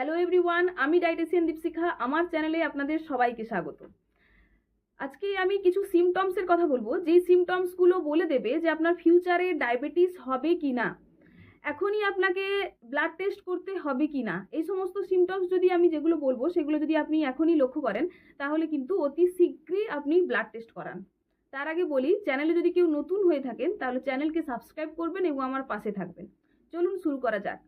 Hello everyone আমি ডাইটেশিয়ান দীপশিখা, আমার চ্যানেলে আপনাদের সবাইকে স্বাগত। আজকে আমি কিছু সিমটমসের কথা বলব। যেই সিমটমসগুলো বলে দেবে যে আপনার ফিউচারে ডায়াবেটিস হবে কি না। এখনই আপনাকে ব্লাড টেস্ট করতে হবে কি না। এই সমস্ত সিমটমস যদি আমি যেগুলো বলব, সেগুলো যদি আপনি এখনই লক্ষ্য করেন, তাহলে কিন্তু অতি শীঘ্রই আপনি ব্লাড টেস্ট করান। তার আগে বলি চ্যানেলে যদি কেউ নতুন হয়ে থাকেন, তাহলে চ্যানেলকে সাবস্ক্রাইব করবেন এবং আমার পাশে থাকবেন। চলুন শুরু করা যাক।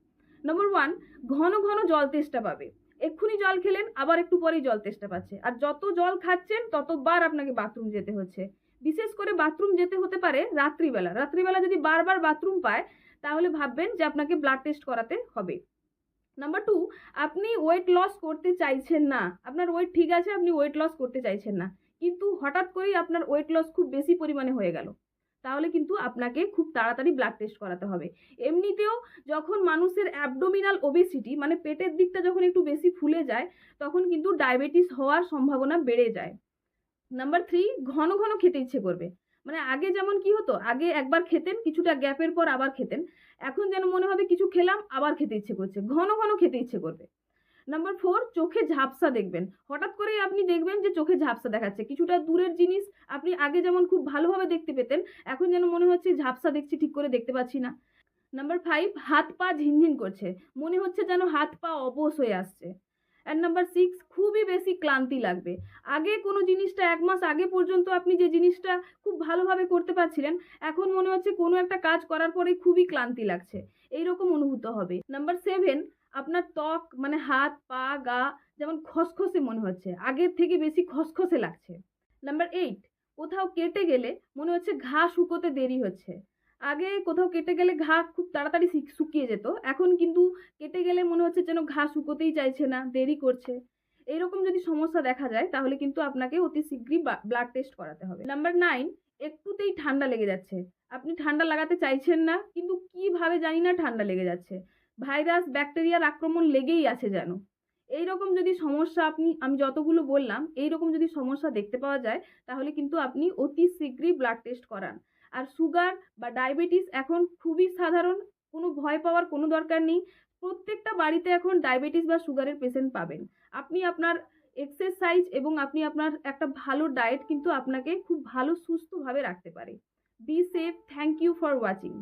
নম্বর ওয়ান ঘন ঘন জল তেষ্টা পাবে। এক্ষুনি জল খেলেন, আবার একটু পরেই জল তেষ্টা পাচ্ছে। আর যত জল খাচ্ছেন, ততবার আপনাকে বাথরুম যেতে হচ্ছে। বিশেষ করে বাথরুম যেতে হতে পারে রাত্রিবেলা। রাত্রিবেলা যদি বারবার বাথরুম পায়, তাহলে ভাববেন যে আপনাকে ব্লাড টেস্ট করাতে হবে। নাম্বার টু আপনি ওয়েট লস করতে চাইছেন না। আপনার ওয়েট ঠিক আছে, আপনি ওয়েট লস করতে চাইছেন না। কিন্তু হঠাৎ করেই আপনার ওয়েট লস খুব বেশি পরিমাণে হয়ে গেল। তাহলে কিন্তু আপনাকে খুব তাড়াতাড়ি ব্লাড টেস্ট করাতে হবে। এমনিতেও যখন মানুষের অ্যাবডোমিনাল ওবেসিটি মানে পেটের দিকটা যখন একটু বেশি ফুলে যায়, তখন কিন্তু ডায়াবেটিস হওয়ার সম্ভাবনা বেড়ে যায়। নাম্বার থ্রি ঘন ঘন খেতে ইচ্ছে করবে। মানে আগে যেমন কি হতো, আগে একবার খেতেন, কিছুটা গ্যাপের পর আবার খেতেন। এখন যেন মনে হবে কিছু খেলাম, আবার খেতে ইচ্ছে করছে। ঘন ঘন খেতে ইচ্ছে করবে। নাম্বার ফোর চোখে ঝাপসা দেখবেন। হঠাৎ করেই আপনি দেখবেন যে চোখে ঝাপসা দেখাচ্ছে। কিছুটা দূরের জিনিস আপনি আগে যেমন খুব ভালোভাবে দেখতে পেতেন, এখন যেন মনে হচ্ছে ঝাপসা দেখছি, ঠিক করে দেখতে পাচ্ছি না। নাম্বার ফাইভ হাত পা ঝিনঝিন করছে। মনে হচ্ছে যেন হাত পা অবশ হয়ে আসছে। অ্যান্ড নাম্বার সিক্স খুবই বেশি ক্লান্তি লাগবে। আগে কোনো জিনিসটা এক মাস আগে পর্যন্ত আপনি যে জিনিসটা খুব ভালোভাবে করতে পারছিলেন, এখন মনে হচ্ছে কোনো একটা কাজ করার পরেই খুবই ক্লান্তি লাগছে। এইরকম অনুভূত হবে। নাম্বার সেভেন আপনার ত্বক মানে হাত, পা, গা যেমন খসখসে মনে হচ্ছে, আগের থেকে বেশি খসখসে লাগছে। নাম্বার এইট কোথাও কেটে গেলে মনে হচ্ছে ঘা শুকোতে দেরি হচ্ছে। আগে কোথাও কেটে গেলে ঘা খুব তাড়াতাড়ি শিক- শুকিয়ে যেত, এখন কিন্তু কেটে গেলে মনে হচ্ছে যেন ঘা শুকোতেই চাইছে না, দেরি করছে। এইরকম যদি সমস্যা দেখা যায়, তাহলে কিন্তু আপনাকে অতি শীঘ্রই ব্লাড টেস্ট করাতে হবে। নাম্বার নাইন একটুতেই ঠান্ডা লেগে যাচ্ছে। আপনি ঠান্ডা লাগাতে চাইছেন না, কিন্তু কীভাবে জানি না ঠান্ডা লেগে যাচ্ছে। ভাইরাস, ব্যাকটেরিয়ার আক্রমণ লেগেই আছে যেন। এই রকম যদি সমস্যা আপনি, আমি যতগুলো বললাম এই রকম যদি সমস্যা দেখতে পাওয়া যায়, তাহলে কিন্তু আপনি অতি শীঘ্রই ব্লাড টেস্ট করান। আর সুগার বা ডায়াবেটিস এখন খুবই সাধারণ, কোনো ভয় পাওয়ার কোনো দরকার নেই। প্রত্যেকটা বাড়িতে এখন ডায়াবেটিস বা সুগারের পেশেন্ট পাবেন। আপনি আপনার এক্সারসাইজ এবং আপনি আপনার একটা ভালো ডায়েট কিন্তু আপনাকে খুব ভালো সুস্থভাবে রাখতে পারে। Be safe thank you for watching